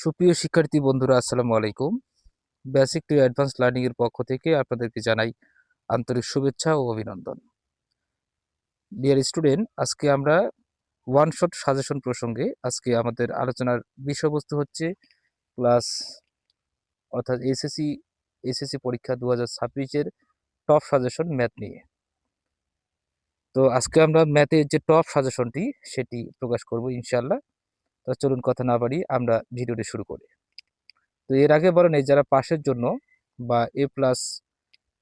সুপ্রিয় শিক্ষার্থী বন্ধুরা, আসসালামু আলাইকুম। বেসিক টু অ্যাডভান্স লার্নিং এর পক্ষ থেকে আপনাদেরকে জানাই আন্তরিক শুভেচ্ছা ও অভিনন্দন। ডিয়ার স্টুডেন্ট আজকে আমরা ওয়ান শট সাজেশন প্রসঙ্গে আজকে আমাদের আলোচনার বিষয়বস্তু হচ্ছে ক্লাস অর্থাৎ এসএসসি এসএসসি পরীক্ষা দু হাজার ছাব্বিশের টপ সাজেশন ম্যাথ নিয়ে। তো আজকে আমরা ম্যাথের যে টপ সাজেশনটি সেটি প্রকাশ করব ইনশাল্লাহ তো চলুন কথা না বাড়ি আমরা ভিডিওটি শুরু করি। তো এর আগে বলেন এই যারা পাশের জন্য বা এ প্লাস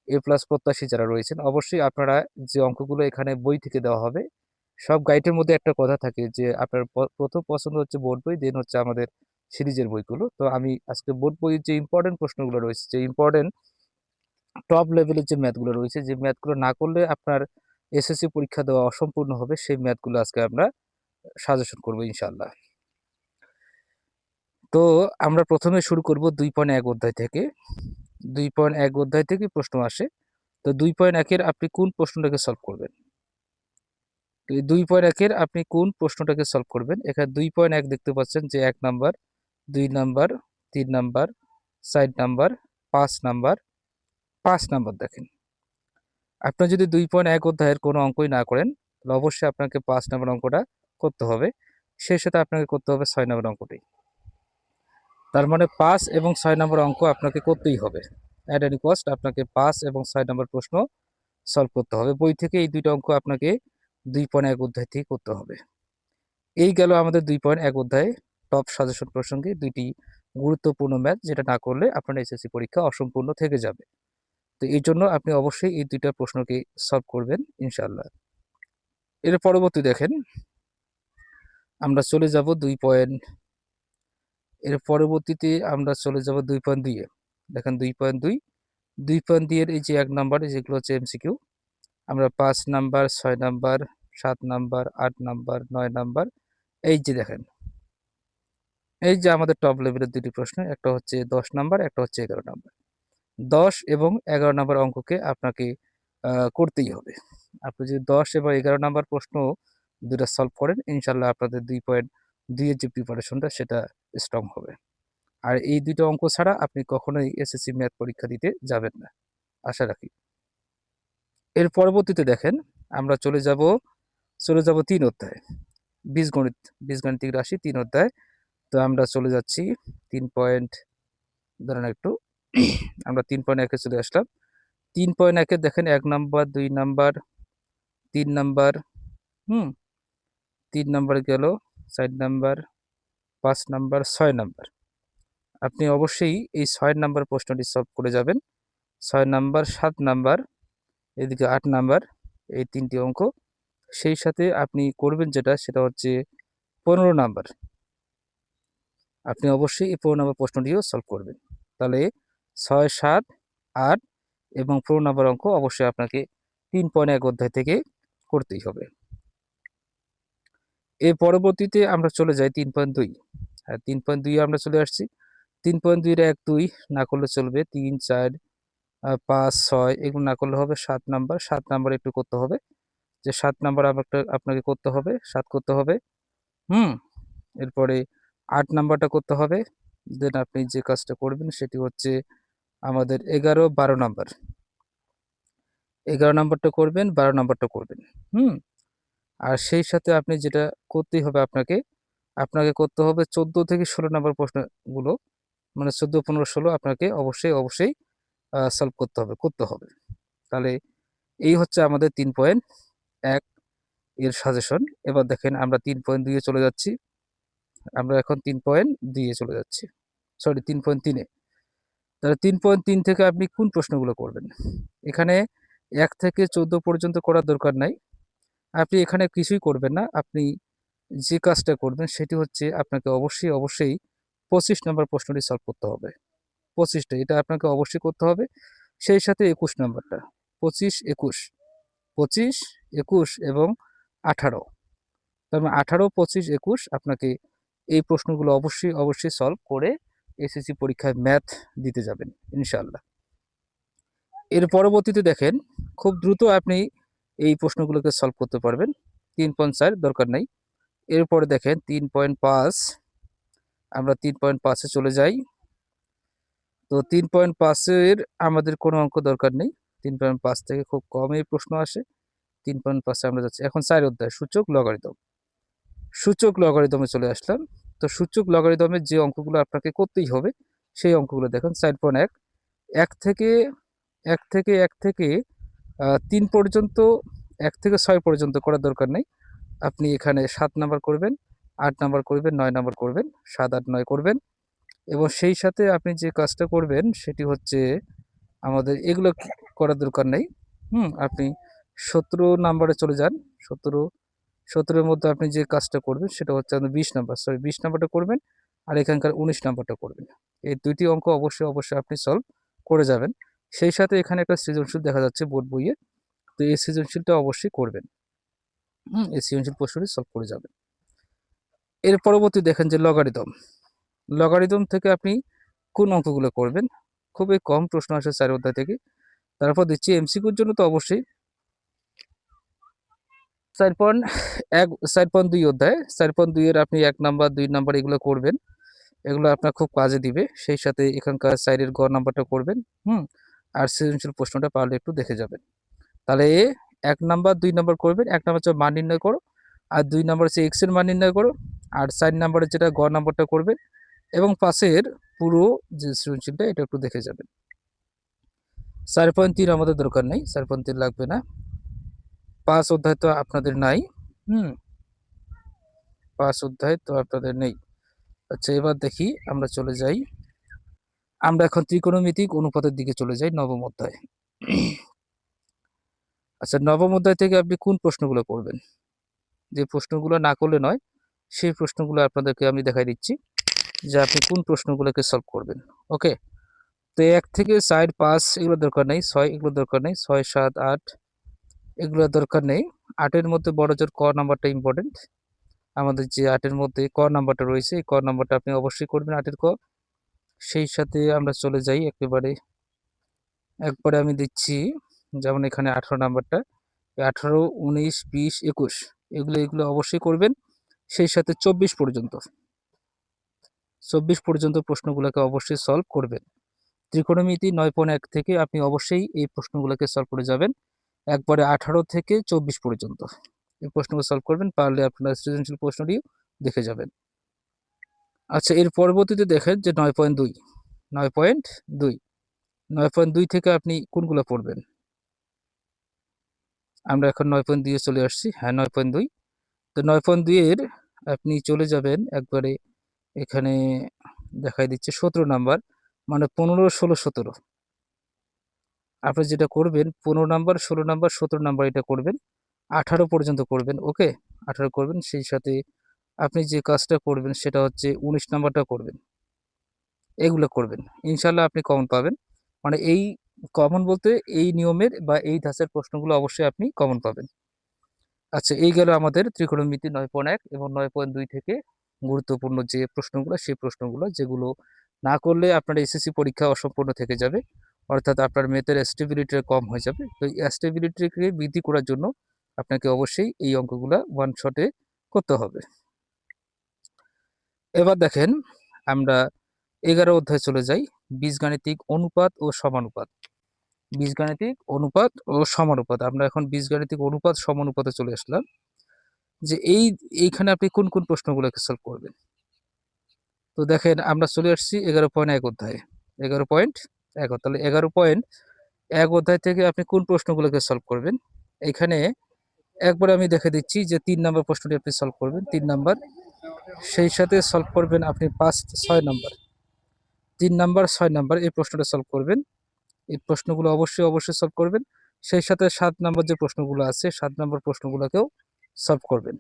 এ প্লাস প্রত্যাশী যারা রয়েছেন, অবশ্যই আপনারা যে অঙ্কগুলো এখানে বই থেকে দেওয়া হবে, সব গাইডের মধ্যে একটা কথা থাকে যে আপনার প্রথম পছন্দ হচ্ছে বোর্ড বই দেন হচ্ছে আমাদের সিরিজের বইগুলো। তো আমি আজকে বোর্ড বইয়ের যে ইম্পর্টেন্ট প্রশ্নগুলো রয়েছে, যে ইম্পর্টেন্ট টপ লেভেলের যে ম্যাথগুলো রয়েছে, যে ম্যাথগুলো না করলে আপনার এসএসসি পরীক্ষা দেওয়া অসম্পূর্ণ হবে, সেই ম্যাথগুলো আজকে আমরা সাজেশন করব ইনশাল্লাহ তো আমরা প্রথমে শুরু করব দুই পয়েন্ট এক অধ্যায় থেকে। দুই পয়েন্ট এক অধ্যায় থেকে প্রশ্ন আসে। তো দুই পয়েন্ট একের আপনি কোন প্রশ্নটাকে সলভ করবেন? তো দুই পয়েন্ট একের আপনি কোন প্রশ্নটাকে সলভ করবেন? এখানে দুই পয়েন্ট এক দেখতে পাচ্ছেন যে এক নাম্বার, দুই নাম্বার, তিন নাম্বার, চার নাম্বার, পাঁচ নাম্বার পাঁচ নাম্বার দেখেন। আপনি যদি দুই পয়েন্ট এক অধ্যায়ের কোনো অঙ্কই না করেন, তাহলে অবশ্যই আপনাকে পাঁচ নাম্বার অঙ্কটা করতে হবে। সেই সাথে আপনাকে করতে হবে ছয় নাম্বার অঙ্কটি। তার মানে পাঁচ এবং ছয় নম্বর অঙ্ক আপনাকে করতেই হবে। অ্যাট এনি কস্ট আপনাকে পাঁচ এবং ছয় নম্বর প্রশ্ন সলভ করতে হবে। বই থেকে এই দুইটা অঙ্ক আপনাকে দুই পয়েন্ট এক অধ্যায় থেকে করতে হবে। এই গেল আমাদের দুই পয়েন্ট এক অধ্যায়ে টপ সাজেশন প্রসঙ্গে দুইটি গুরুত্বপূর্ণ ম্যাথ যেটা না করলে আপনার এসএসসি পরীক্ষা অসম্পূর্ণ থেকে যাবে। তো এই জন্য আপনি অবশ্যই এই দুইটা প্রশ্নকে সলভ করবেন ইনশাল্লাহ এর পরবর্তী দেখেন, আমরা চলে যাব দুই পয়েন্ট এর পরবর্তীতে আমরা চলে যাব দুই পয়েন্ট দুইয়ে দেখেন দুই পয়েন্ট দুই। দুই পয়েন্ট দুইয়ের এই যে এক নাম্বার যেগুলো হচ্ছে এমসিকিউ আমরা পাঁচ নাম্বার ছয় নাম্বার সাত নাম্বার আট নাম্বার নয় নাম্বার এই যে দেখেন। এই যে আমাদের টপ লেভেলের দুটি প্রশ্ন, একটা হচ্ছে দশ নাম্বার একটা হচ্ছে এগারো নাম্বার দশ এবং এগারো নাম্বার অঙ্ককে আপনাকে করতেই হবে। আপনি যদি দশ এবং এগারো নাম্বার প্রশ্ন দুটা সলভ করেন ইনশাল্লাহ আপনাদের দুই পয়েন্ট দুইয়ের যে প্রিপারেশনটা সেটা স্ট্রং হবে। আর এই দুটো অঙ্ক ছাড়া আপনি কখনোই এসএসসি ম্যাথ পরীক্ষা দিতে যাবেন না। আশা রাখি। এর পরবর্তীতে দেখেন, আমরা চলে যাব চলে যাব তিন অধ্যায়। বীজগণিত, বীজগাণিতিক রাশি তিন অধ্যায়। তো আমরা চলে যাচ্ছি তিন পয়েন্ট, ধরেন একটু, আমরা তিন পয়েন্ট একে চলে আসলাম। তিন পয়েন্ট একে দেখেন, এক নাম্বার, দুই নাম্বার, তিন নাম্বার, হুম, তিন নাম্বার গেল, চার নাম্বার পাঁচ নাম্বার, ছয় নাম্বার। আপনি অবশ্যই এই ছয় নাম্বার প্রশ্নটি সলভ করে যাবেন। ছয় নাম্বার, সাত নাম্বার, এদিকে আট নাম্বার, এই তিনটি অঙ্ক। সেই সাথে আপনি করবেন যেটা, সেটা হচ্ছে পনেরো নাম্বার। আপনি অবশ্যই এই পনেরো নাম্বার প্রশ্নটিও সলভ করবেন। তাহলে ছয়, সাত, আট এবং পনেরো নাম্বার অঙ্ক অবশ্যই আপনাকে তিন পয়েন্ট এক অধ্যায় থেকে করতেই হবে। এর পরবর্তীতে আমরা চলে যাই তিন পয়েন্ট দুই। হ্যাঁ তিন পয়েন্ট দুই আমরা চলে আসছি। তিন পয়েন্ট দুইয়ের এক দুই না করলে চলবে তিন, চার পাঁচ, ছয়, এগুলো না করলে হবে সাত নাম্বার সাত নাম্বার একটু করতে হবে। যে সাত নাম্বার আপনাকে আপনাকে করতে হবে, সাত করতে হবে। হুম, এরপরে আট নাম্বারটা করতে হবে। দেন আপনি যে কাজটা করবেন সেটি হচ্ছে আমাদের এগারো, বারো নাম্বার এগারো নাম্বারটা করবেন, বারো নাম্বারটা করবেন। হুম আর সেই সাথে আপনি যেটা করতেই হবে আপনাকে আপনাকে করতে হবে চোদ্দ থেকে ষোলো নম্বর প্রশ্নগুলো মানে চোদ্দ, পনেরো, ষোলো আপনাকে অবশ্যই অবশ্যই সলভ করতে হবে করতে হবে। তাহলে এই হচ্ছে আমাদের তিন পয়েন্ট এক এর সাজেশন এবার দেখেন আমরা তিন পয়েন্ট দুইয়ে চলে যাচ্ছি। আমরা এখন তিন পয়েন্ট দুইয়ে চলে যাচ্ছি। সরি তিন পয়েন্ট তিনে। তাহলে তিন পয়েন্ট তিন থেকে আপনি কোন প্রশ্নগুলো করবেন? এখানে এক থেকে চোদ্দ পর্যন্ত করার দরকার নাই। আপনি এখানে কিছুই করবেন না। আপনি যে কাজটা করবেন সেটি হচ্ছে আপনাকে অবশ্যই অবশ্যই পঁচিশ নম্বর প্রশ্নটি সলভ করতে হবে। পঁচিশটা, এটা আপনাকে অবশ্যই করতে হবে। সেই সাথে একুশ নম্বরটা, পঁচিশ, একুশ পঁচিশ, একুশ এবং আঠারো। তার মানে আঠারো, পঁচিশ, একুশ আপনাকে এই প্রশ্নগুলো অবশ্যই অবশ্যই সলভ করে এসএসসি পরীক্ষায় ম্যাথ দিতে যাবেন ইনশাল্লাহ এর পরবর্তীতে দেখেন, খুব দ্রুত আপনি এই প্রশ্নগুলোকে সলভ করতে পারবেন। তিন পয়েন্ট চার দরকার নাই। এরপরে দেখেন তিন পয়েন্ট পাঁচ। আমরা তিন পয়েন্ট পাঁচে চলে যাই। তো তিন পয়েন্ট পাঁচের আমাদের কোনো অঙ্ক দরকার নেই। তিন পয়েন্ট পাঁচ থেকে খুব কমই প্রশ্ন আসে। তিন পয়েন্ট পাঁচে আমরা যাচ্ছি। এখন চার অধ্যায়, সূচক লগারিদম সূচক লগারিদমে চলে আসলাম। তো সূচক লগারিদমের যে অঙ্কগুলো আপনাকে করতেই হবে, সেই অঙ্কগুলো দেখেন। চার পয়েন্ট এক। এক থেকে এক থেকে এক থেকে তিন পর্যন্ত, এক থেকে ছয় পর্যন্ত করার দরকার নেই। আপনি এখানে সাত নাম্বার করবেন, আট নাম্বার করবেন, নয় নাম্বার করবেন, সাত, আট, নয় করবেন। এবং সেই সাথে আপনি যে কাজটা করবেন সেটি হচ্ছে আমাদের এগুলো করার দরকার নেই। হুম, আপনি সতেরো নাম্বারে চলে যান। সতেরো, সতেরোর মধ্যে আপনি যে কাজটা করবেন সেটা হচ্ছে আপনার বিশ নাম্বার সরি বিশ নাম্বারটা করবেন আর এখানকার উনিশ নাম্বারটা করবেন। এই দুইটি অঙ্ক অবশ্যই অবশ্যই আপনি সলভ করে যাবেন। সেই সাথে এখানে একটা সৃজনশীল দেখা যাচ্ছে বোর্ড বইয়ে। তো এই সৃজনশীলটা অবশ্যই করবেন। হুম, এই সৃজনশীল প্রশ্নটি সলভ করে যাবেন। এর পরবর্তী দেখেন যে লগারিদম লগারিদম থেকে আপনি কোন অঙ্কগুলো করবেন? খুবই কম প্রশ্ন আসে চার অধ্যায় থেকে। তারপর দিচ্ছি এমসিকিউর জন্য তো অবশ্যই চার পয়েন্ট এক, চার পয়েন্ট দুই অধ্যায়। চার পয়েন্ট দুইয়ের আপনি এক নাম্বার, দুই নাম্বার এগুলো করবেন। এগুলো আপনার খুব কাজে দিবে। সেই সাথে এখানকার সাইডের গ নাম্বারটা করবেন। হুম আর সৃজনশীল প্রশ্নটা পারলে একটু দেখে যাবেন। তাহলে এ এক নাম্বার, দুই নাম্বার করবেন, এক নাম্বার হচ্ছে মান নির্ণয় করো, আর দুই নাম্বার হচ্ছে এক্সের মান নির্ণয় করো, আর চার নাম্বারে যেটা গ নাম্বারটা করবে, এবং পাশের পুরো যে সৃজনশীলটা এটা একটু দেখে যাবেন। চার পয়েন্ট তিন আমাদের দরকার নেই, চার পয়েন্ট তিন লাগবে না। পাঁচ অধ্যায় তো আপনাদের নাই, হুম। পাঁচ অধ্যায় তো আপনাদের নেই। আচ্ছা এবার দেখি আমরা চলে যাই। আমরা এখন ত্রিকোণমিতিক অনুপাতের দিকে চলে যাই নবম অধ্যায়। আচ্ছা নবম অধ্যায় থেকে আপনি কোন প্রশ্নগুলো করবেন? যে প্রশ্নগুলো না করলে নয়, সেই প্রশ্নগুলো আপনাদেরকে আমি দেখাই দিচ্ছি যে আপনি কোন প্রশ্নগুলোকে সলভ করবেন ওকে তো এক থেকে চার, পাঁচ, এগুলো দরকার নেই, ছয় এগুলো দরকার নেই, ছয়, সাত, আট এগুলো দরকার নেই। আটের মধ্যে বড় জোর ক নাম্বারটা ইম্পর্টেন্ট আমাদের যে আটের মধ্যে ক নাম্বারটা রয়েছে, এই ক নাম্বারটা আপনি অবশ্যই করবেন আটের ক। সেই সাথে আমরা চলে যাই একেবারে। একবারে আমি দিচ্ছি, যেমন এখানে আঠারো নাম্বারটা। আঠারো, উনিশ, বিশ, একুশ। এগুলো এগুলো অবশ্যই করবেন। সেই সাথে চব্বিশ পর্যন্ত। চব্বিশ পর্যন্ত প্রশ্নগুলোকে অবশ্যই সলভ করবেন। ত্রিকোণমিতি নয় পয়েন্ট এক থেকে আপনি অবশ্যই এই প্রশ্নগুলোকে সলভ করে যাবেন। একবারে আঠারো থেকে চব্বিশ পর্যন্ত। এই প্রশ্নগুলো সলভ করবেন, পারলে আপনারা সৃজনশীল প্রশ্নটি দেখে যাবেন। আচ্ছা এর পরবর্তীতে দেখেন যে নয় পয়েন্ট দুই, নয় পয়েন্ট দুই, নয় পয়েন্ট দুই থেকে আপনি কোনগুলো পড়বেন? আমরা এখন নয় পয়েন্ট দুইয়ে চলে আসছি। হ্যাঁ নয় পয়েন্ট দুই। তো নয় পয়েন্ট দুইয়ের আপনি চলে যাবেন একবারে এখানে দেখাই দিচ্ছে সতেরো নাম্বার মানে পনেরো ষোলো সতেরো। আপনি যেটা করবেন, পনেরো নাম্বার, ষোলো নাম্বার, সতেরো নাম্বার এটা করবেন, আঠারো পর্যন্ত করবেন, ওকে? আঠারো করবেন, সেই সাথে আপনি যে কাজটা করবেন সেটা হচ্ছে উনিশ নাম্বারটা করবেন। এগুলো করবেন। ইনশাল্লাহ আপনি কমন পাবেন। মানে এই কমন বলতে এই নিয়মের বা এই ধাঁচের প্রশ্নগুলো অবশ্যই আপনি কমন পাবেন। আচ্ছা এই গেল আমাদের ত্রিকোণমিতি নয় পয়েন্ট এক এবং নয় পয়েন্ট দুই থেকে গুরুত্বপূর্ণ যে প্রশ্নগুলো, সেই প্রশ্নগুলো যেগুলো না করলে আপনার এসএসসি পরীক্ষা অসম্পূর্ণ থেকে যাবে। অর্থাৎ আপনার মেথের স্টেবিলিটি কম হয়ে যাবে। তো এই স্টেবিলিটিকে বৃদ্ধি করার জন্য আপনাকে অবশ্যই এই অঙ্কগুলো ওয়ান শটে করতে হবে। এবার দেখেন, আমরা এগারো অধ্যায় চলে যাই। বীজগাণিতিক অনুপাত ও সমানুপাত। বীজগাণিতিক অনুপাত ও সমানুপাত। আমরা এখন বীজগাণিতিক অনুপাত, সমানুপাতে চলে আসলাম। যে এই, এইখানে আপনি কোন কোন প্রশ্নগুলোকে সলভ করবেন? তো দেখেন, আমরা চলে আসছি এগারো পয়েন্ট এক অধ্যায়ে। এগারো পয়েন্ট এক তাহলে এগারো পয়েন্ট এক অধ্যায় থেকে আপনি কোন প্রশ্নগুলোকে সলভ করবেন? এখানে একবার আমি দেখে দিচ্ছি যে তিন নম্বর প্রশ্নটি আপনি সলভ করবেন। তিন নাম্বার সেই সাথে সলভ করবেন আপনি পাঁচ ছয় নম্বর তিন নাম্বার ছয় নাম্বার এই প্রশ্নটা সলভ করবেন। এই প্রশ্নগুলো অবশ্যই অবশ্যই সলভ করবেন। সেই সাথে সাত নাম্বার যে প্রশ্নগুলো আছে, সাত নাম্বার প্রশ্নগুলোকেও সলভ করবেন।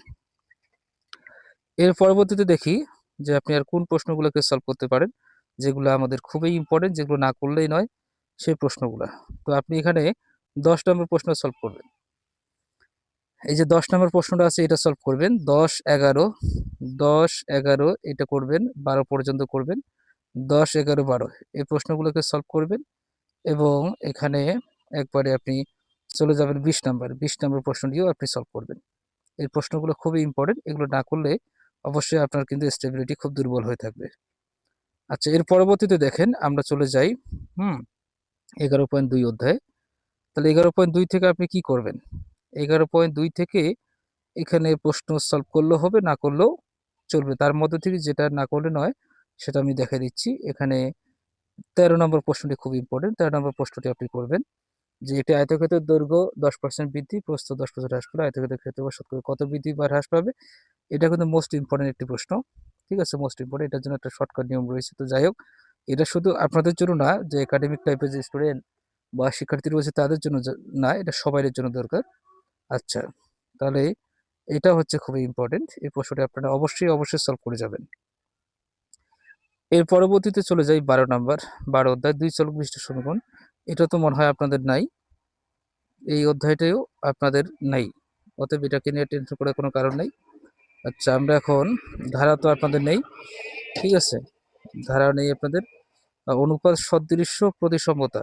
এর পরবর্তীতে দেখি যে আপনি আর কোন প্রশ্নগুলোকে সলভ করতে পারেন, যেগুলো আমাদের খুবই ইম্পর্টেন্ট যেগুলো না করলেই নয়, সেই প্রশ্নগুলো। তো আপনি এখানে দশ নম্বর প্রশ্ন সলভ করবেন। এই যে দশ নম্বর প্রশ্নটা আছে, এটা সলভ করবেন। দশ, এগারো দশ, এগারো, এটা করবেন, বারো পর্যন্ত করবেন। দশ, এগারো, বারো, এই প্রশ্নগুলোকে সলভ করবেন এবং এখানে একবারে আপনি চলে যাবেন বিশ নাম্বার। বিশ নম্বর প্রশ্নটিও আপনি সলভ করবেন। এই প্রশ্নগুলো খুবই ইম্পর্টেন্ট এগুলো না করলে অবশ্যই আপনার কিন্তু স্টেবিলিটি খুব দুর্বল হয়ে থাকবে। আচ্ছা এর পরবর্তীতে দেখেন, আমরা চলে যাই, হুম, এগারো পয়েন্ট দুই অধ্যায়। তাহলে এগারো পয়েন্ট দুই থেকে আপনি কি করবেন? এগারো পয়েন্ট দুই থেকে এখানে প্রশ্ন সলভ করলেও হবে, না করলেও চলবে। তার মধ্যে থেকে যেটা না করলে নয়, সেটা আমি দেখা দিচ্ছি। এখানে তেরো নম্বর প্রশ্নটি খুব ইম্পর্টেন্ট তেরো নম্বর প্রশ্নটি আপনি করবেন যে এটি আয়তক্ষেত্রের দৈর্ঘ্য দশ পার্সেন্ট বৃদ্ধি, প্রস্থ দশ পার্সেন্ট হ্রাস করে, আয়তক্ষেত্রের ক্ষেত্রফল শতকরা কত বৃদ্ধি বা হ্রাস পাবে, এটা কিন্তু মোস্ট ইম্পর্টেন্ট একটি প্রশ্ন। ঠিক আছে? মোস্ট ইম্পর্টেন্ট এটার জন্য একটা শর্টকাট নিয়ম রয়েছে। তো যাই হোক, এটা শুধু আপনাদের জন্য না, যে একাডেমিক টাইপের যে স্টুডেন্ট বা শিক্ষার্থী রয়েছে তাদের জন্য না, এটা সবাইয়ের জন্য দরকার। আচ্ছা তাহলে এটা হচ্ছে খুবই ইম্পর্টেন্ট এই প্রশ্নটি আপনারা অবশ্যই অবশ্যই সলভ করে যাবেন। এর পরবর্তীতে চলে যাই বারো নাম্বার বারো অধ্যায়, দুই চলক বিশিষ্ট সমীকরণ। এটা তো মনে হয় আপনাদের নাই, এই অধ্যায়টাও আপনাদের নাই, অতএব এটাকে নিয়ে টেনশন করার কোনো কারণ নেই। আচ্ছা আমরা এখন ধারা তো আপনাদের নেই, ঠিক আছে? ধারা নেই আপনাদের অনুপাত সদৃশ্য প্রতিসম্যতা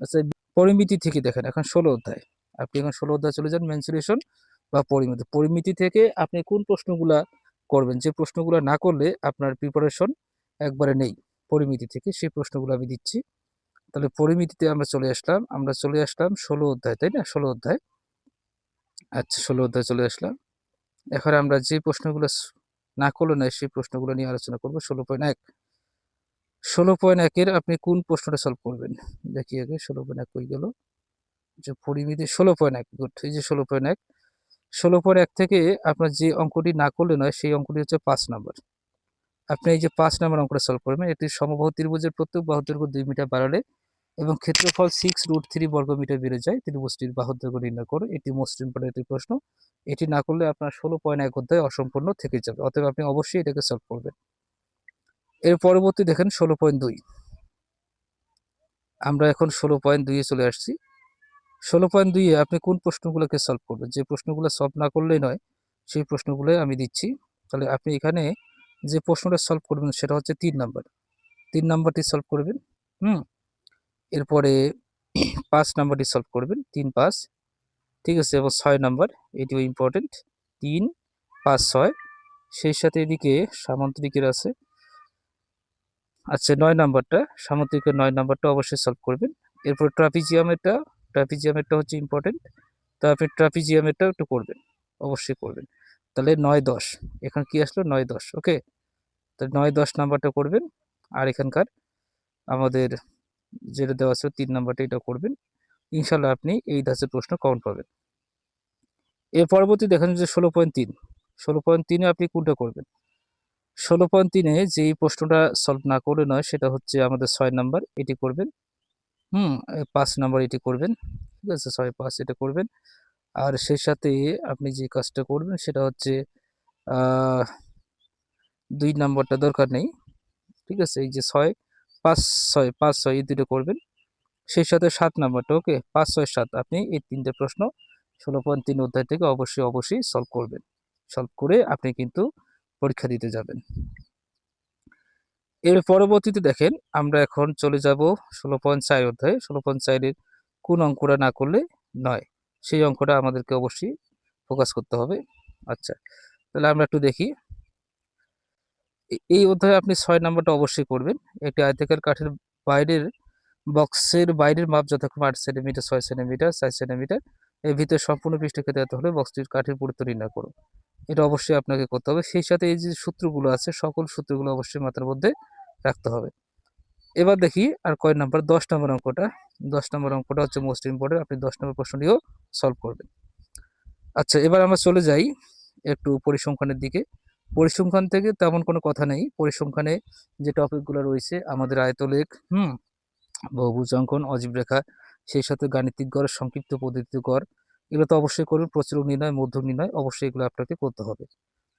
আচ্ছা পরিমিতি থেকে দেখেন, এখন ষোলো অধ্যায়। আপনি এখন ষোলো অধ্যায় চলে যান মেনসুরেশন বা পরিমিতি। পরিমিতি থেকে আপনি কোন প্রশ্নগুলা করবেন? যে প্রশ্নগুলো না করলে আপনার প্রিপারেশন একবারে নেই। পরিমিতি থেকে সেই প্রশ্নগুলো আমি দিচ্ছি। তাহলে পরিমিতিতে আমরা চলে আসলাম। আমরা চলে আসলাম ষোলো অধ্যায়, তাই না? ষোলো অধ্যায়। আচ্ছা ষোলো অধ্যায় চলে আসলাম। এখন আমরা যে প্রশ্নগুলো না করল নয় সেই প্রশ্নগুলো নিয়ে আলোচনা করব। ষোলো পয়েন্ট এক। ষোলো পয়েন্ট একের আপনি কোন প্রশ্নটা সলভ করবেন? দেখি আগে, ষোলো পয়েন্ট এক হয়ে গেল। যে পরিমিতি ষোলো পয়েন্ট এক গুড এই যে ষোলো পয়েন্ট এক, ষোলো পয়েন্ট এক থেকে আপনার যে অঙ্কটি না করলে নয়, সেই অঙ্কটি হচ্ছে পাঁচ নাম্বার আপনি এই যে পাঁচ নম্বর অঙ্কটা সলভ করবেন, এটি সমবাহু ত্রিভুজের প্রত্যেক বাহুর দৈর্ঘ্য দুই মিটার বাড়ালে এবং ক্ষেত্রফল সিক্স রুট থ্রি বর্গ মিটার বেড়ে যায়, ত্রিভুজটির বাহুর দৈর্ঘ্য নির্ণয় করো এটি মোস্ট ইম্পর্টেন্ট একটি প্রশ্ন। এটি না করলে আপনার ষোলো পয়েন্ট এক অধ্যায় অসম্পূর্ণ থেকে যাবে, অতএব আপনি অবশ্যই এটাকে সলভ করবেন। এর পরবর্তী দেখেন ষোলো পয়েন্ট দুই। আমরা এখন ষোলো পয়েন্ট দুইয়ে চলে আসছি। ষোলো পয়েন্ট দুইয়ে আপনি কোন প্রশ্নগুলোকে সলভ করবেন? যে প্রশ্নগুলো সলভ না করলেই নয়, সেই প্রশ্নগুলোই আমি দিচ্ছি। তাহলে আপনি এখানে যে প্রশ্নটা সলভ করবেন সেটা হচ্ছে তিন নাম্বার তিন নাম্বারটি সলভ করবেন, হুম? এরপরে পাঁচ নাম্বারটি সলভ করবেন, তিন পাঁচ, ঠিক আছে? এবং ছয় নাম্বার এটিও ইম্পর্টেন্ট তিন, পাঁচ, ছয়। সেই সাথে এদিকে সামান্তরিকের আছে। আচ্ছা নয় নাম্বারটা সামুদ্রিকের নয় নাম্বারটা অবশ্যই সলভ করবেন। এরপর ট্রাপিজিয়ামেরটা ট্রাপিজিয়ামেরটা হচ্ছে ইম্পর্টেন্ট তো আপনি ট্রাপিজিয়ামেরটাও একটু করবেন, অবশ্যই করবেন। তাহলে নয় দশ, এখানে কি আসলো? নয় দশ ওকে তাহলে নয় দশ নাম্বারটা করবেন, আর এখানকার আমাদের যেটা দেওয়া আছে তিন নাম্বারটা এটা করবেন। ইনশাল্লাহ আপনি এই ধাঁচের প্রশ্ন কমন পাবেন। এর পরবর্তী দেখেন যে ষোলো পয়েন্ট তিন, ষোলো পয়েন্ট তিনে আপনি কোনটা করবেন? ষোলো পয়েন্ট তিনে যেই প্রশ্নটা সলভ না করে নয়, সেটা হচ্ছে আমাদের ছয় নাম্বার, এটি করবেন। হুম পাঁচ নাম্বার এটি করবেন। ঠিক আছে ছয় পাঁচ এটা করবেন। আর সেই সাথে আপনি যে কাজটা করবেন সেটা হচ্ছে দুই নাম্বারটা দরকার নেই। ঠিক আছে, এই যে ছয়, পাঁচ ছয় পাঁচ ছয় এই দুটো করবেন। সেই সাথে সাত নাম্বারটা, ওকে? পাঁচ ছয় সাত, আপনি এই তিনটে প্রশ্ন ষোলো পয়েন্ট তিন অধ্যায় থেকে অবশ্যই অবশ্যই সলভ করবেন। সলভ করে আপনি কিন্তু পরীক্ষা দিতে যাবেন। এর পরবর্তীতে দেখেন, আমরা এখন চলে যাব ষোলো পয়েন্ট চার অধ্যায়ে। ষোলো পয়েন্ট চারের কোন অঙ্কটা না করলে নয়, সেই অঙ্কটা আমাদেরকে অবশ্যই ফোকাস করতে হবে। আচ্ছা তাহলে আমরা একটু দেখি। এই অধ্যায়ে আপনি ছয় নাম্বারটা অবশ্যই করবেন। একটি আয়তাকার কাঠের বাইরের বক্সের বাইরের মাপ যথাক্রমে আট সেন্টিমিটার, ছয় সেন্টিমিটার, চার সেন্টিমিটার। এর ভিতরে সম্পূর্ণ পৃষ্ঠকে দেওয়া হলে বক্সটির কাঠের পুরুত্ব নির্ণয় করো এটা অবশ্যই আপনাকে করতে হবে। সেই সাথে এই যে সূত্রগুলো আছে, সকল সূত্রগুলো অবশ্যই মাথার মধ্যে রাখতে হবে। এবার দেখি আর কয় নাম্বার, দশ নম্বর অঙ্কটা। দশ নম্বর অঙ্কটা হচ্ছে মোস্ট ইম্পর্টেন্ট আপনি দশ নম্বর প্রশ্নটিও সলভ করবেন। আচ্ছা এবার আমরা চলে যাই একটু পরিসংখ্যানের দিকে। পরিসংখ্যান থেকে তেমন কোনো কথা নেই। পরিসংখ্যানে যে টপিকগুলো রয়েছে, আমাদের আয়তলেখ, হুম, বহুভুজ অঙ্কন, অজীব রেখা, সেই সাথে গাণিতিক গড়, সংক্ষিপ্ত পদ্ধতি গড়, এগুলো তো অবশ্যই করবেন প্রচুর নির্ণয় মধ্য নির্ণয়, অবশ্যই এগুলো আপনাকে করতে হবে।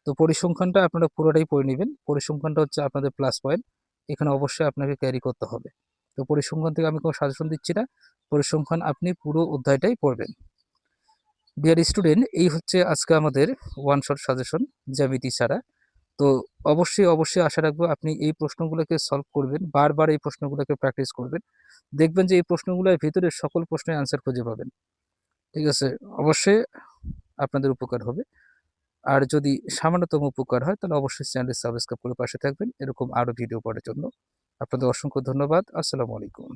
তো পরিসংখ্যানটা আপনারা পুরোটাই পড়ে নেবেন। পরিসংখ্যানটা হচ্ছে আপনাদের প্লাস পয়েন্ট এখানে অবশ্যই আপনাকে ক্যারি করতে হবে। তো পরিসংখ্যান থেকে আমি কোনো সাজেশন দিচ্ছি না। পরিসংখ্যান আপনি পুরো অধ্যায়টাই পড়বেন। ডিয়ার স্টুডেন্ট এই হচ্ছে আজকে আমাদের ওয়ান শট সাজেশন জ্যামিতি ছাড়া। তো অবশ্যই অবশ্যই আশা রাখব আপনি এই প্রশ্নগুলোকে সলভ করবেন, বারবার এই প্রশ্নগুলোকে প্র্যাকটিস করবেন। দেখবেন যে এই প্রশ্নগুলোর ভিতরে সকল প্রশ্নের অ্যান্সার খুঁজে পাবেন। ঠিক আছে? অবশ্যই আপনাদের উপকার হবে। আর যদি সামান্যতম উপকার হয়, তাহলে অবশ্যই চ্যানেলটি সাবস্ক্রাইব করে পাশে থাকবেন। এরকম আরও ভিডিও পড়ার জন্য আপনাদের অসংখ্য ধন্যবাদ। আসসালামু আলাইকুম।